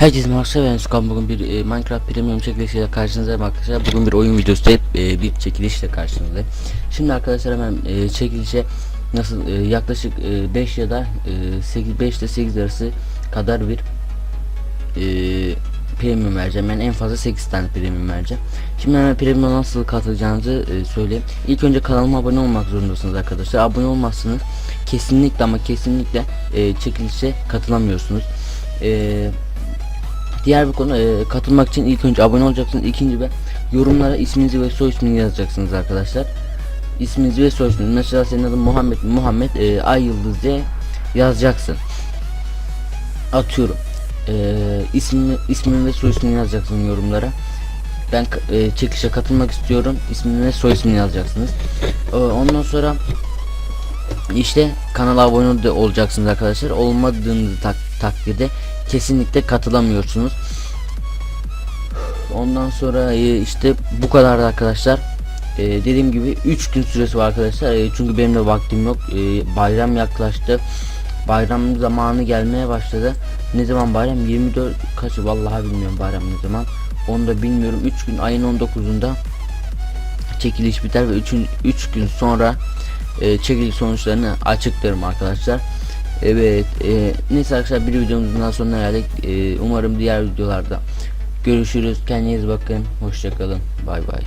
Herkese merhaba ben Sukan bugün bir e, Minecraft Premium çekilişiyle karşınızdayım arkadaşlar. Bugün bir oyun videosu hep e, bir çekilişle karşınızdayım. Şimdi arkadaşlar hemen e, çekilişe nasıl e, yaklaşık 5 ya da e, 8 5 ile 8 arası kadar bir e, premium vereceğim. Yani en fazla 8 tane premium vereceğim. Şimdi hemen premium'a nasıl katılacağınızı e, söyleyeyim. İlk önce kanalıma abone olmak zorundasınız arkadaşlar. Abone olmazsanız kesinlikle ama kesinlikle e, çekilişe katılamıyorsunuz. Eee Diğer bir konu e, katılmak için ilk önce abone olacaksınız. İkinci ve yorumlara isminizi ve soy ismini yazacaksınız arkadaşlar. İsminizi ve soy ismini. Mesela senin adın Muhammed. Muhammed e, Ay Yıldız diye yazacaksın. Atıyorum. E, ismini, ismini ve soy ismini yazacaksın yorumlara. Ben e, çekişe katılmak istiyorum. İsmini ve soy ismini yazacaksınız. E, ondan sonra işte kanala abone de olacaksınız arkadaşlar. Olmadığınız tak takdirde kesinlikle katılamıyorsunuz. Ondan sonra e, işte bu kadar arkadaşlar. E, dediğim gibi 3 gün süresi var arkadaşlar. E, çünkü benim de vaktim yok. E, bayram yaklaştı. Bayram zamanı gelmeye başladı. Ne zaman bayram? 24 kaçı vallahi bilmiyorum bayram ne zaman. Onu da bilmiyorum. 3 gün ayın 19'unda çekiliş biter ve 3 3 gün sonra e, çekiliş sonuçlarını açıklarım arkadaşlar. Evet, e, neyse arkadaşlar bir videomuzun daha sonuna geldik. E, umarım diğer videolarda görüşürüz. Kendinize bakın. Hoşçakalın. Bay bay.